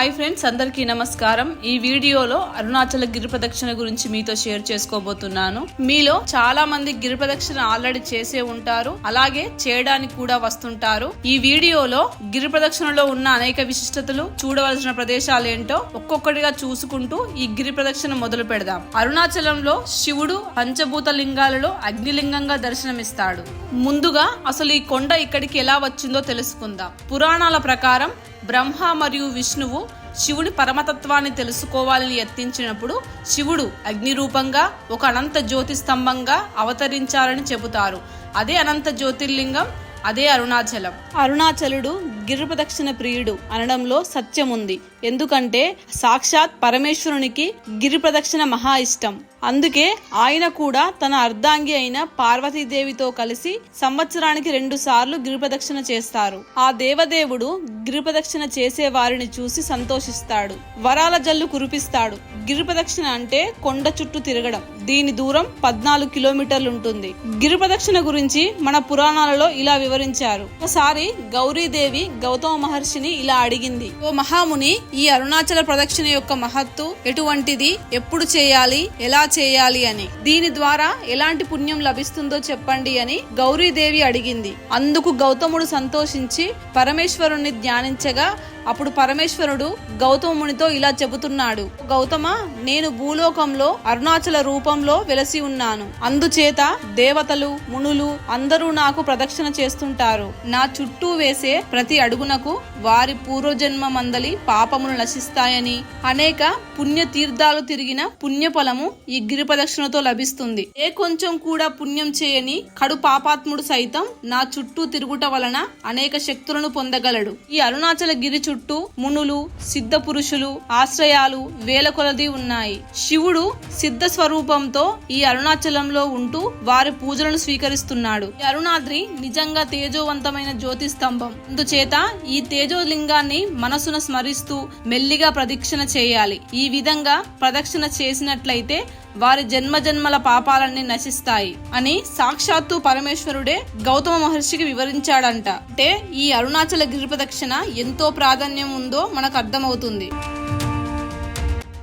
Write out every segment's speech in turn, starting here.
Hi friends అందరికీ నమస్కారం. ఈ వీడియోలో అరుణాచల గిరి ప్రదక్షిణ గురించి మీతో షేర్ చేసుకోబోతున్నాను. మీలో చాలా మంది గిరి ప్రదక్షిణ ఆల్రెడీ చేసే ఉంటారు. అలాగే చేయడానికి కూడా వస్తుంటారు. ఈ వీడియోలో గిరి ప్రదక్షిణలో ఉన్న అనేక విశిష్టతలు చూడవలసిన ప్రదేశాలు ఏంటో ఒక్కొక్కటిగా చూసుకుంటూ ఈ గిరి ప్రదక్షిణ మొదలు పెడదాం. అరుణాచలంలో శివుడు పంచభూత లింగాలలో అగ్నిలింగంగా దర్శనమిస్తాడు. ముందుగా అసలు ఈ కొండ ఇక్కడికి ఎలా వచ్చిందో తెలుసుకుందాం. పురాణాల ప్రకారం బ్రహ్మ మరియు విష్ణువు శివుని పరమతత్వాన్ని తెలుసుకోవాలని యత్నించినప్పుడు శివుడు అగ్ని రూపంగా ఒక అనంత జ్యోతి స్తంభంగా అవతరించారని చెబుతారు. అదే అనంత జ్యోతిర్లింగం అదే అరుణాచలం. అరుణాచలుడు గిరి ప్రదక్షిణ ప్రియుడు అనడంలో సత్యం ఉంది ఎందుకంటే సాక్షాత్ పరమేశ్వరునికి గిరిప్రదక్షిణ మహా ఇష్టం. అందుకే ఆయన కూడా తన అర్ధాంగి అయిన పార్వతీదేవితో కలిసి సంవత్సరానికి రెండు సార్లు గిరిప్రదక్షిణ చేస్తారు. ఆ దేవదేవుడు గిరిప్రదక్షిణ చేసే వారిని చూసి సంతోషిస్తాడు. వరాల జల్లు కురిపిస్తాడు. గిరిప్రదక్షిణ అంటే కొండ చుట్టూ తిరగడం. దీని దూరం పద్నాలుగు కిలోమీటర్లు ఉంటుంది గిరి ప్రదక్షిణ గురించి మన పురాణాలలో ఇలా వివరించారు. ఒకసారి గౌరీదేవి గౌతమ మహర్షిని ఇలా అడిగింది. ఓ మహాముని ఈ అరుణాచల ప్రదక్షిణ యొక్క మహత్తు ఎటువంటిది? ఎప్పుడు చేయాలి? ఎలా చేయాలి? అని. దీని ద్వారా ఎలాంటి పుణ్యం లభిస్తుందో చెప్పండి అని గౌరీదేవి అడిగింది. అందుకు గౌతముడు సంతోషించి పరమేశ్వరుణ్ణి ధ్యానించగా అప్పుడు పరమేశ్వరుడు గౌతమునితో ఇలా చెబుతున్నాడు గౌతమ నేను భూలోకంలో అరుణాచల రూపంలో వెలసి ఉన్నాను. అందుచేత దేవతలు మునులు అందరూ నాకు ప్రదక్షిణ చేస్తుంటారు. నా చుట్టూ వేసే ప్రతి అడుగునకు వారి పూర్వజన్మ మందలి పాపములు నశిస్తాయని అనేక పుణ్య తీర్థాలు తిరిగిన పుణ్యఫలము ఈ గిరి ప్రదక్షిణతో లభిస్తుంది. ఏ కొంచెం కూడా పుణ్యం చేయని కడు పాపాత్ముడు సైతం నా చుట్టూ తిరుగుట వలన అనేక శక్తులను పొందగలడు. ఈ అరుణాచల గిరి చుట్టూ మునులు సిద్ధ పురుషులు ఆశ్రయాలు వేల కొలది ఉన్నాయి. శివుడు సిద్ధ స్వరూపంతో ఈ అరుణాచలంలో ఉంటూ వారి పూజలను స్వీకరిస్తున్నాడు. ఈ అరుణాద్రి నిజంగా తేజోవంతమైన జ్యోతి స్తంభం అందుచేత ఈ తేజోలింగాన్ని మనసున స్మరిస్తూ మెల్లిగా ప్రదక్షిణ చేయాలి. ఈ విధంగా ప్రదక్షిణ చేసినట్లయితే వారి జన్మ జన్మల పాపాలన్నీ నశిస్తాయి అని సాక్షాత్తు పరమేశ్వరుడే గౌతమ మహర్షికి వివరించాడంట. అంటే ఈ అరుణాచల గిరి ప్రదక్షిణ ఎంతో ప్రాధాన్యం ఉందో మనకు అర్థమవుతుంది.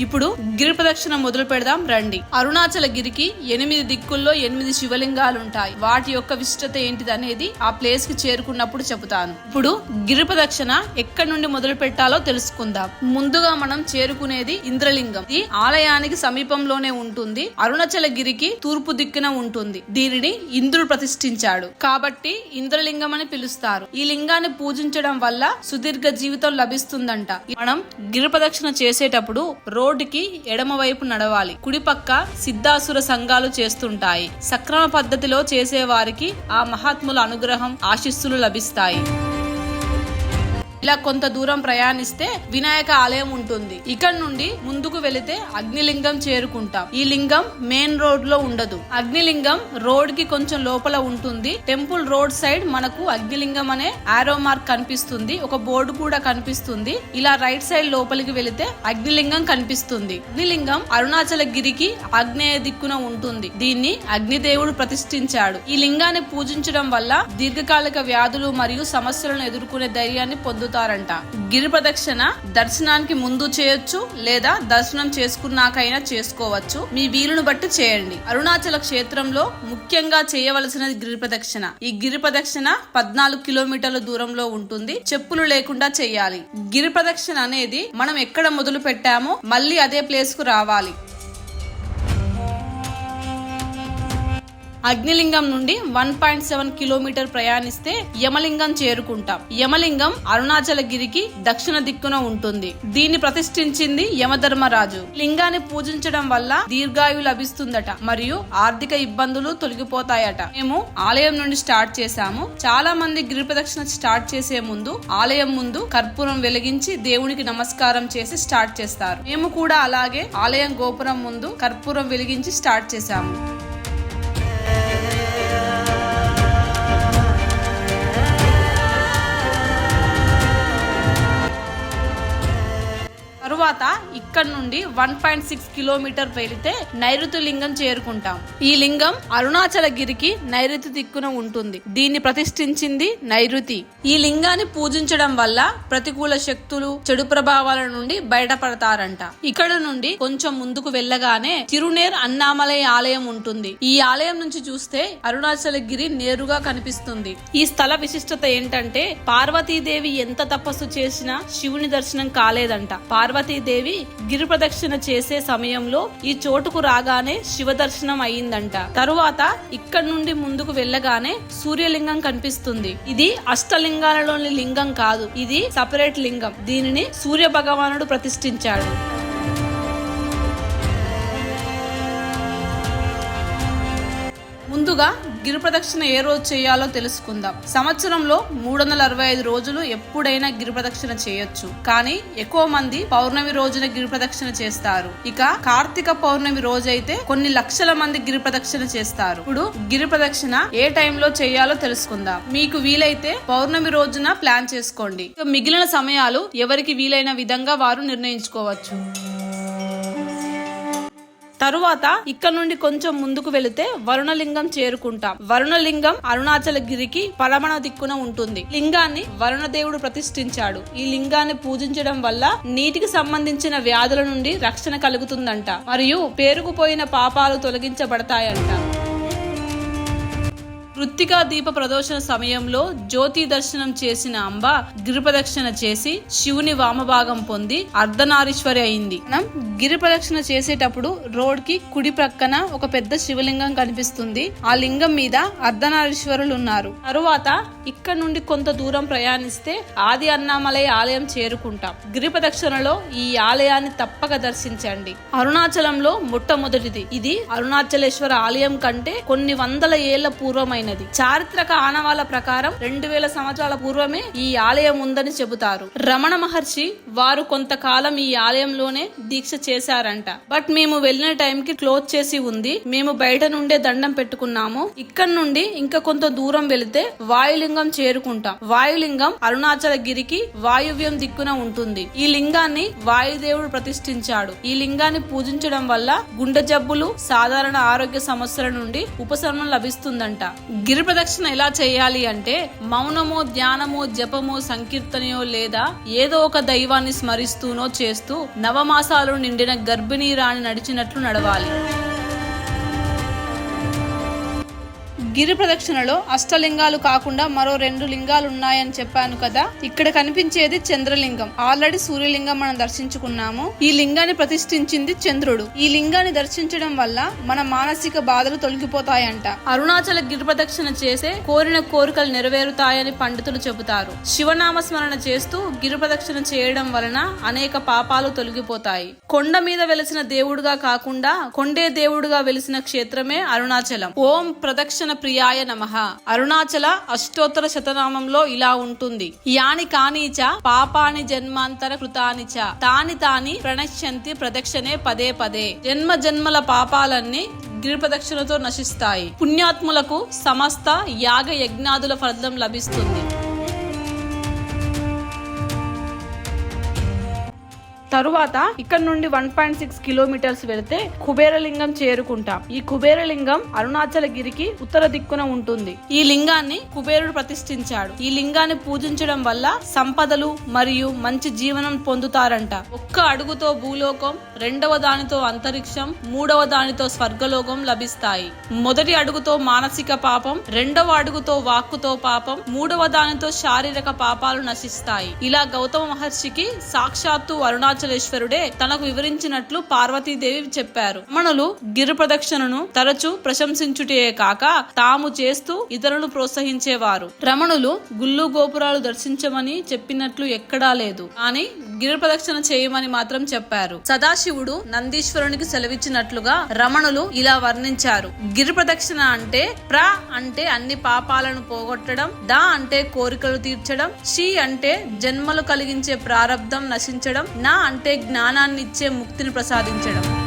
ఇప్పుడు గిరి ప్రదక్షిణ మొదలు పెడదాం రండి. అరుణాచల గిరికి ఎనిమిది దిక్కుల్లో ఎనిమిది శివలింగాలు ఉంటాయి వాటి యొక్క విశిష్టత ఏంటిది అనేది ఆ ప్లేస్కి చేరుకున్నప్పుడు చెబుతాను. ఇప్పుడు గిరి ప్రదక్షిణ ఎక్కడి నుండి మొదలు పెట్టాలో తెలుసుకుందాం. ముందుగా మనం చేరుకునేది ఇంద్రలింగం. ఇది ఆలయానికి సమీపంలోనే ఉంటుంది. అరుణాచల గిరికి తూర్పు దిక్కున ఉంటుంది. దీనిని ఇంద్రుడు ప్రతిష్ఠించాడు. కాబట్టి ఇంద్రలింగం అని పిలుస్తారు. ఈ లింగాన్ని పూజించడం వల్ల సుదీర్ఘ జీవితం లభిస్తుందంట. మనం గిరి ప్రదక్షిణ చేసేటప్పుడు రోడ్డుకి ఎడమవైపు నడవాలి. కుడిపక్క సిద్ధాసుర సంఘాలు చేస్తుంటాయి. సక్రమ పద్ధతిలో చేసేవారికి ఆ మహాత్ముల అనుగ్రహం ఆశిస్సులు లభిస్తాయి. ఇలా కొంత దూరం ప్రయాణిస్తే వినాయక ఆలయం ఉంటుంది. ఇక్కడ నుండి ముందుకు వెళితే అగ్నిలింగం చేరుకుంటాం. ఈ లింగం మెయిన్ రోడ్లో ఉండదు. అగ్నిలింగం రోడ్కి కొంచెం లోపల ఉంటుంది. టెంపుల్ రోడ్ సైడ్ మనకు అగ్నిలింగం అనే ఆరో మార్క్ కనిపిస్తుంది. ఒక బోర్డు కూడా కనిపిస్తుంది. ఇలా రైట్ సైడ్ లోపలికి వెళితే అగ్నిలింగం కనిపిస్తుంది. అగ్నిలింగం అరుణాచల గిరికి ఆగ్నేయ దిక్కున ఉంటుంది. దీన్ని అగ్నిదేవుడు ప్రతిష్ఠించాడు. ఈ లింగాన్ని పూజించడం వల్ల దీర్ఘకాలిక వ్యాధులు మరియు సమస్యలను ఎదుర్కొనే ధైర్యాన్ని పొందుతారంట గిరి ప్రదక్షిణ దర్శనానికి ముందు చేయొచ్చు లేదా దర్శనం చేసుకున్నాకైనా చేసుకోవచ్చు. మీ వీలును బట్టి చేయండి. అరుణాచల క్షేత్రంలో ముఖ్యంగా చేయవలసినది గిరి ప్రదక్షిణ. ఈ గిరి ప్రదక్షిణ పద్నాలుగు కిలోమీటర్ల దూరంలో ఉంటుంది. చెప్పులు లేకుండా చేయాలి. గిరి ప్రదక్షిణ అనేది మనం ఎక్కడ మొదలు పెట్టామో మళ్ళీ అదే ప్లేస్కు రావాలి. అగ్నిలింగం నుండి వన్ పాయింట్ సెవెన్ కిలోమీటర్ ప్రయాణిస్తే యమలింగం చేరుకుంటాం. యమలింగం అరుణాచల గిరికి దక్షిణ దిక్కున ఉంటుంది. దీన్ని ప్రతిష్ఠించింది యమధర్మరాజు. లింగాన్ని పూజించడం వల్ల దీర్ఘాయు లభిస్తుందట మరియు ఆర్థిక ఇబ్బందులు తొలగిపోతాయట. మేము ఆలయం నుండి స్టార్ట్ చేశాము. చాలా మంది గిరి ప్రదక్షిణ స్టార్ట్ చేసే ముందు ఆలయం ముందు కర్పూరం వెలిగించి దేవునికి నమస్కారం చేసి స్టార్ట్ చేస్తారు. మేము కూడా అలాగే ఆలయం గోపురం ముందు కర్పూరం వెలిగించి స్టార్ట్ చేశాము. తరువాత ఇక్కడ నుండి వన్ పాయింట్ సిక్స్ కిలోమీటర్ వెళితే నైరుతి లింగం చేరుకుంటాం. ఈ లింగం అరుణాచల గిరికి నైరుతి దిక్కున ఉంటుంది. దీన్ని ప్రతిష్ఠించింది నైరుతి. ఈ లింగాన్ని పూజించడం వల్ల ప్రతికూల శక్తులు చెడు ప్రభావాల నుండి బయటపడతారంట. ఇక్కడ నుండి కొంచెం ముందుకు వెళ్ళగానే తిరునేర్ అన్నామలై ఆలయం ఉంటుంది. ఈ ఆలయం నుంచి చూస్తే అరుణాచల గిరి నేరుగా కనిపిస్తుంది. ఈ స్థల విశిష్టత ఏంటంటే పార్వతీదేవి ఎంత తపస్సు చేసినా శివుని దర్శనం కాలేదంట. పార్వతీదేవి గిరి ప్రదక్షిణ చేసే సమయంలో ఈ చోటుకు రాగానే శివ దర్శనం అయిందంట తరువాత ఇక్కడ నుండి ముందుకు వెళ్ళగానే సూర్యలింగం కనిపిస్తుంది. ఇది అష్టలింగాలలోని లింగం కాదు ఇది సపరేట్ లింగం. దీనిని సూర్య భగవానుడు ప్రతిష్ఠించాడు. ముందుగా గిరి ప్రదక్షిణ ఏ రోజు చేయాలో తెలుసుకుందాం. సంవత్సరంలో మూడు వందల అరవై ఐదు రోజులు ఎప్పుడైనా గిరి ప్రదక్షిణ చేయొచ్చు. కానీ ఎక్కువ మంది పౌర్ణమి రోజున గిరి ప్రదక్షిణ చేస్తారు. ఇక కార్తీక పౌర్ణమి రోజైతే కొన్ని లక్షల మంది గిరి ప్రదక్షిణ చేస్తారు. ఇప్పుడు గిరి ప్రదక్షిణ ఏ టైంలో చేయాలో తెలుసుకుందాం. మీకు వీలైతే పౌర్ణమి రోజున ప్లాన్ చేసుకోండి. ఇక మిగిలిన సమయాలు ఎవరికి వీలైన విధంగా వారు నిర్ణయించుకోవచ్చు. తరువాత ఇక్కడ నుండి కొంచెం ముందుకు వెళితే వరుణలింగం చేరుకుంటాం. వరుణలింగం అరుణాచల గిరికి పడమణ దిక్కున ఉంటుంది. లింగాన్ని వరుణదేవుడు ప్రతిష్ఠించాడు. ఈ లింగాన్ని పూజించడం వల్ల నీటికి సంబంధించిన వ్యాధుల నుండి రక్షణ కలుగుతుందంట. మరియు పేరుకుపోయిన పాపాలు తొలగించబడతాయంట. కృత్తికా దీప ప్రదోషణ సమయంలో జ్యోతి దర్శనం చేసిన అంబ గిరిప్రదక్షిణ చేసి శివుని వామభాగం పొంది అర్ధనారీశ్వరి అయింది. మనం చేసేటప్పుడు రోడ్కి కుడి ప్రక్కన ఒక పెద్ద శివలింగం కనిపిస్తుంది. ఆ లింగం మీద అర్ధనారీశ్వరులు ఉన్నారు. తరువాత ఇక్కడ నుండి కొంత దూరం ప్రయాణిస్తే ఆది అన్నామలై ఆలయం చేరుకుంటాం. గిరిప్రదక్షిణలో ఈ ఆలయాన్ని తప్పక దర్శించండి. అరుణాచలంలో మొట్టమొదటిది. ఇది అరుణాచలేశ్వర ఆలయం కంటే కొన్ని వందల ఏళ్ళ పూర్వమైనది చారిత్రక ఆనవాల ప్రకారం రెండు వేల సంవత్సరాల పూర్వమే ఈ ఆలయం ఉందని చెబుతారు. రమణ మహర్షి వారు కొంతకాలం ఈ ఆలయంలోనే దీక్ష చేశారంట. బట్ మేము వెళ్ళిన టైం కి క్లోజ్ చేసి ఉంది. మేము బయట నుండే దండం పెట్టుకున్నాము. ఇక్కడ నుండి ఇంకా కొంత దూరం వెళితే వాయులింగం చేరుకుంటాం. వాయులింగం అరుణాచల గిరికి వాయువ్యం దిక్కున ఉంటుంది. ఈ లింగాన్ని వాయుదేవుడు ప్రతిష్ఠించాడు. ఈ లింగాన్ని పూజించడం వల్ల గుండె జబ్బులు సాధారణ ఆరోగ్య సమస్యల నుండి ఉపశమనం లభిస్తుందంట. గిరి ప్రదక్షిణ ఎలా చేయాలి అంటే మౌనమో ధ్యానమో జపమో సంకీర్తనయో లేదా ఏదో ఒక దైవాన్ని స్మరిస్తూనో చేస్తూ నవమాసాలు నిండిన గర్భిణీ రాణి నడిచినట్లు నడవాలి. గిరి ప్రదక్షిణలో అష్టలింగాలు కాకుండా మరో రెండు లింగాలు ఉన్నాయని చెప్పాను కదా. ఇక్కడ కనిపించేది చంద్రలింగం. ఆల్రెడీ సూర్యలింగం మనం దర్శించుకున్నాము. ఈ లింగాన్ని ప్రతిష్ఠించింది చంద్రుడు. ఈ లింగాన్ని దర్శించడం వల్ల మన మానసిక బాధలు తొలగిపోతాయంట. అరుణాచల గిరి ప్రదక్షిణ చేసే కోరిన కోరికలు నెరవేరుతాయని పండితులు చెబుతారు. శివనామ స్మరణ చేస్తూ గిరి ప్రదక్షిణ చేయడం వలన అనేక పాపాలు తొలగిపోతాయి. కొండ మీద వెలిసిన దేవుడుగా కాకుండా కొండే దేవుడుగా వెలిసిన క్షేత్రమే అరుణాచలం. ఓం ప్రదక్షిణ ప్రియాయ నమః. అరుణాచల అష్టోత్తర శతనామంలో ఇలా ఉంటుంది. యాని కానీచ పాపాని జన్మాంతర కృతానిచ. తాని తాని ప్రణశ్యంతి ప్రదక్షిణే పదే పదే. జన్మ జన్మల పాపాలన్నీ గిరి ప్రదక్షిణతో నశిస్తాయి. పుణ్యాత్ములకు సమస్త యాగ యజ్ఞాదుల ఫలితం లభిస్తుంది. తరువాత ఇక్కడ నుండి వన్ పాయింట్ సిక్స్ కిలోమీటర్స్ వెళితే కుబేరలింగం చేరుకుంటాం. ఈ కుబేరలింగం అరుణాచల గిరికి ఉత్తర దిక్కున ఉంటుంది. ఈ లింగాన్ని కుబేరుడు ప్రతిష్ఠించాడు. ఈ లింగాన్ని పూజించడం వల్ల సంపదలు మరియు మంచి జీవనం పొందుతారంట. ఒక్క అడుగుతో భూలోకం రెండవ దానితో అంతరిక్షం మూడవ దానితో స్వర్గలోకం లభిస్తాయి. మొదటి అడుగుతో మానసిక పాపం రెండవ అడుగుతో వాక్కుతో పాపం మూడవ దానితో శారీరక పాపాలు నశిస్తాయి. ఇలా గౌతమ మహర్షికి సాక్షాత్తు అరుణాచలేశ్వరుడే తనకు వివరించినట్లు పార్వతీదేవి చెప్పారు. రమణులు గిరి ప్రదక్షిణను తరచూ ప్రశంసించుటే కాక తాము చేస్తూ ఇతరులను ప్రోత్సహించేవారు. రమణులు గుళ్ళు గోపురాలు దర్శించమని చెప్పినట్లు ఎక్కడా లేదు. కానీ గిరి ప్రదక్షిణ చేయమని మాత్రం చెప్పారు. సదాశివుడు నందీశ్వరునికి సెలవిచ్చినట్లుగా రమణులు ఇలా వర్ణించారు. గిరి ప్రదక్షిణ అంటే ప్ర అంటే అన్ని పాపాలను పోగొట్టడం ద అంటే కోరికలు తీర్చడం షి అంటే జన్మలు కలిగించే ప్రారంధం నశించడం నా అంటే జ్ఞానాన్ని ఇచ్చే ముక్తిని ప్రసాదించడం.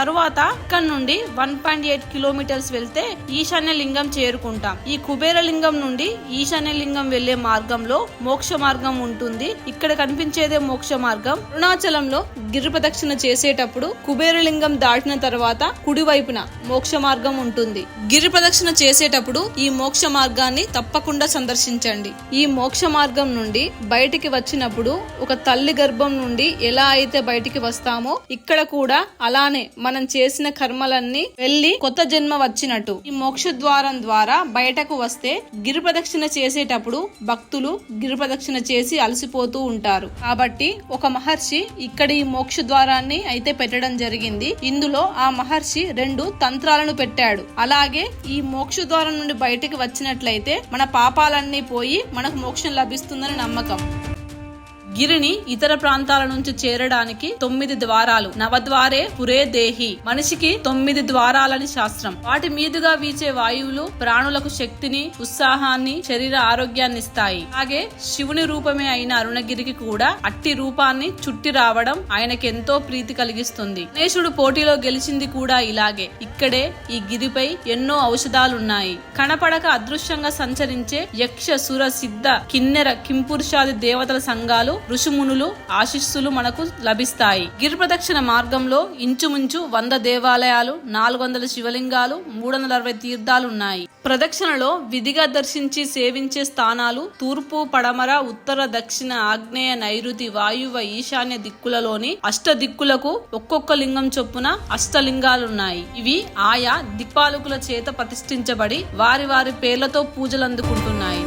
తరువాత ఇక్కడ నుండి వన్ పాయింట్ ఎయిట్ కిలోమీటర్స్ వెళ్తే ఈశాన్య లింగం చేరుకుంటాం. ఈ కుబేర లింగం నుండి ఈశాన్య లింగం వెళ్ళే మార్గంలో మోక్ష మార్గం ఉంటుంది. ఇక్కడ కనిపించేదే మోక్ష మార్గం. అరుణాచలంలో గిరి ప్రదక్షిణ చేసేటప్పుడు కుబేరలింగం దాటిన తర్వాత కుడివైపున మోక్ష మార్గం ఉంటుంది. గిరి ప్రదక్షిణ చేసేటప్పుడు ఈ మోక్ష మార్గాన్ని తప్పకుండా సందర్శించండి. ఈ మోక్ష మార్గం నుండి బయటికి వచ్చినప్పుడు ఒక తల్లి గర్భం నుండి ఎలా అయితే బయటికి వస్తామో ఇక్కడ కూడా అలానే మనం చేసిన కర్మలన్నీ వెళ్ళి కొత్త జన్మ వచ్చినట్టు. ఈ మోక్ష ద్వారం ద్వారా బయటకు వస్తే గిరి ప్రదక్షిణ చేసేటప్పుడు భక్తులు గిరి ప్రదక్షిణ చేసి అలసిపోతూ ఉంటారు. కాబట్టి ఒక మహర్షి ఇక్కడ ఈ మోక్ష ద్వారాన్ని అయితే పెట్టడం జరిగింది. ఇందులో ఆ మహర్షి రెండు తంత్రాలను పెట్టాడు. అలాగే ఈ మోక్ష ద్వారం నుండి బయటకు వచ్చినట్లయితే మన పాపాలన్నీ పోయి మనకు మోక్షం లభిస్తుందని నమ్మకం. గిరిని ఇతర ప్రాంతాల నుంచి చేరడానికి తొమ్మిది ద్వారాలు. నవద్వారే పురే దేహి. మనిషికి తొమ్మిది ద్వారాలని శాస్త్రం. వాటి మీదుగా వీచే వాయువులు ప్రాణులకు శక్తిని ఉత్సాహాన్ని శరీర ఆరోగ్యాన్ని ఇస్తాయి. అలాగే శివుని రూపమే అయిన అరుణగిరికి కూడా అట్టి రూపాన్ని చుట్టి రావడం ఆయనకి ఎంతో ప్రీతి కలిగిస్తుంది. గణేశుడు పోటీలో గెలిచింది కూడా ఇలాగే. ఇక్కడే ఈ గిరిపై ఎన్నో ఔషధాలున్నాయి. కనపడక అదృశ్యంగా సంచరించే యక్ష సుర సిద్ధ కిన్నెర కింపురుషాది దేవతల సంఘాలు ఋషిమునులు ఆశీస్సులు మనకు లభిస్తాయి. గిరి ప్రదక్షిణ మార్గంలో ఇంచుమించు వంద దేవాలయాలు నాలుగు వందల శివలింగాలు మూడు వందల అరవై తీర్థాలు ఉన్నాయి ప్రదక్షిణలో విధిగా దర్శించి సేవించే స్థానాలు తూర్పు పడమర ఉత్తర దక్షిణ ఆగ్నేయ నైరుతి వాయువ ఈశాన్య దిక్కులలోని అష్ట దిక్కులకు ఒక్కొక్క లింగం చొప్పున అష్టలింగాలున్నాయి. ఇవి ఆయా దిక్పాలకుల చేత ప్రతిష్ఠించబడి వారి వారి పేర్లతో పూజలు అందుకుంటున్నాయి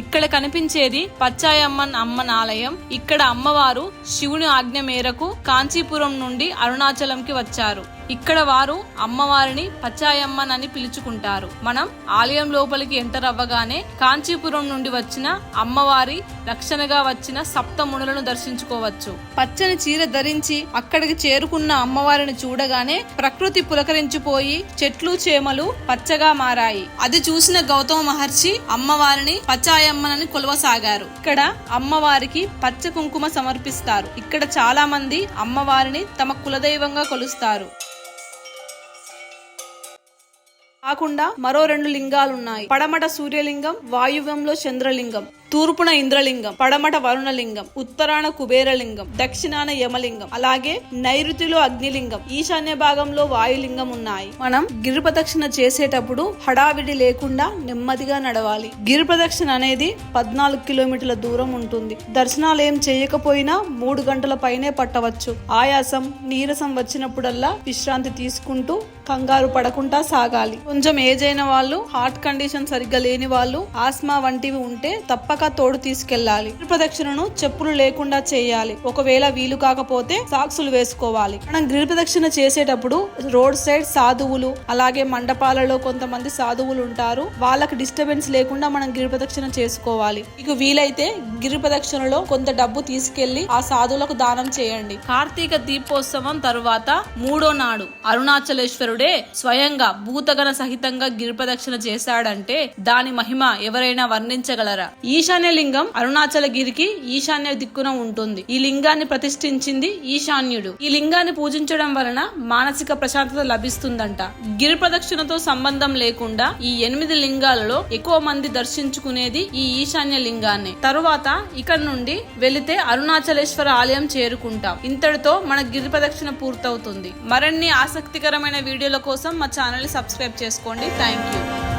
ఇక్కడ కనిపించేది పచ్చాయమ్మన్ అమ్మన్ ఆలయం. ఇక్కడ అమ్మవారు శివుని ఆజ్ఞ మేరకు కాంచీపురం నుండి అరుణాచలంకి వచ్చారు. ఇక్కడ వారు అమ్మవారిని పచ్చాయమ్మన్ అని పిలుచుకుంటారు. మనం ఆలయం లోపలికి ఎంటర్ అవ్వగానే కాంచీపురం నుండి వచ్చిన అమ్మవారి రక్షణగా వచ్చిన సప్తమునులను దర్శించుకోవచ్చు. పచ్చని చీర ధరించి అక్కడికి చేరుకున్న అమ్మవారిని చూడగానే ప్రకృతి పులకరించిపోయి చెట్లు చేమలు పచ్చగా మారాయి. అది చూసిన గౌతమ మహర్షి అమ్మవారిని పచ్చాయమ్మనని కొలవసాగారు. ఇక్కడ అమ్మవారికి పచ్చ కుంకుమ సమర్పిస్తారు. ఇక్కడ చాలా మంది అమ్మవారిని తమ కులదైవంగా కొలుస్తారు. కాకుండా మరో రెండు లింగాలున్నాయి. పడమట సూర్యలింగం వాయువ్యంలో చంద్రలింగం. తూర్పున ఇంద్రలింగం పడమట వరుణలింగం ఉత్తరాన కుబేరలింగం దక్షిణాన యమలింగం అలాగే నైరుతిలో అగ్నిలింగం ఈశాన్య భాగంలో వాయులింగం ఉన్నాయి. మనం గిరి ప్రదక్షిణ చేసేటప్పుడు హడావిడి లేకుండా నెమ్మదిగా నడవాలి. గిరి ప్రదక్షిణ అనేది పద్నాలుగు కిలోమీటర్ల దూరం ఉంటుంది. దర్శనాలు ఏం చేయకపోయినా మూడు గంటల పైనే పట్టవచ్చు. ఆయాసం నీరసం వచ్చినప్పుడల్లా విశ్రాంతి తీసుకుంటూ కంగారు పడకుండా సాగాలి. కొంచెం ఏజ్ అయిన వాళ్ళు హార్ట్ కండిషన్ సరిగ్గా లేని వాళ్ళు ఆస్మా వంటివి ఉంటే తప్పక తోడు తీసుకెళ్ళాలి ప్రదక్షిణను చెప్పులు లేకుండా చేయాలి. ఒకవేళ వీలు కాకపోతే సాక్సులు వేసుకోవాలి. మనం గిరి ప్రదక్షిణ చేసేటప్పుడు రోడ్ సైడ్ సాధువులు అలాగే మండపాలలో కొంతమంది సాధువులు ఉంటారు. వాళ్ళకి డిస్టర్బెన్స్ లేకుండా మనం గిరి ప్రదక్షిణ చేసుకోవాలి. మీకు వీలైతే గిరి ప్రదక్షిణలో కొంత డబ్బు తీసుకెళ్ళి ఆ సాధువులకు దానం చేయండి. కార్తీక దీపోత్సవం తరువాత మూడో నాడు అరుణాచలేశ్వరుడే స్వయంగా భూతగణ సహితంగా గిరి ప్రదక్షిణ చేశాడంటే దాని మహిమ ఎవరైనా వర్ణించగలరా? ఈశాన్య లింగం అరుణాచల గిరికి ఈశాన్య దిక్కున ఉంటుంది. ఈ లింగాన్ని ప్రతిష్ఠించింది ఈశాన్యుడు. ఈ లింగాన్ని పూజించడం వలన మానసిక ప్రశాంతత లభిస్తుందంట. గిరి ప్రదక్షిణతో సంబంధం లేకుండా ఈ ఎనిమిది లింగాలలో ఎక్కువ మంది దర్శించుకునేది ఈ ఈశాన్య లింగాన్ని తరువాత ఇక్కడ నుండి వెళితే అరుణాచలేశ్వర ఆలయం చేరుకుంటాం. ఇంతటితో మన గిరి ప్రదక్షిణ పూర్తవుతుంది. మరిన్ని ఆసక్తికరమైన వీడియోల కోసం మా ఛానల్ సబ్స్క్రైబ్ చేసుకోండి. Thank you.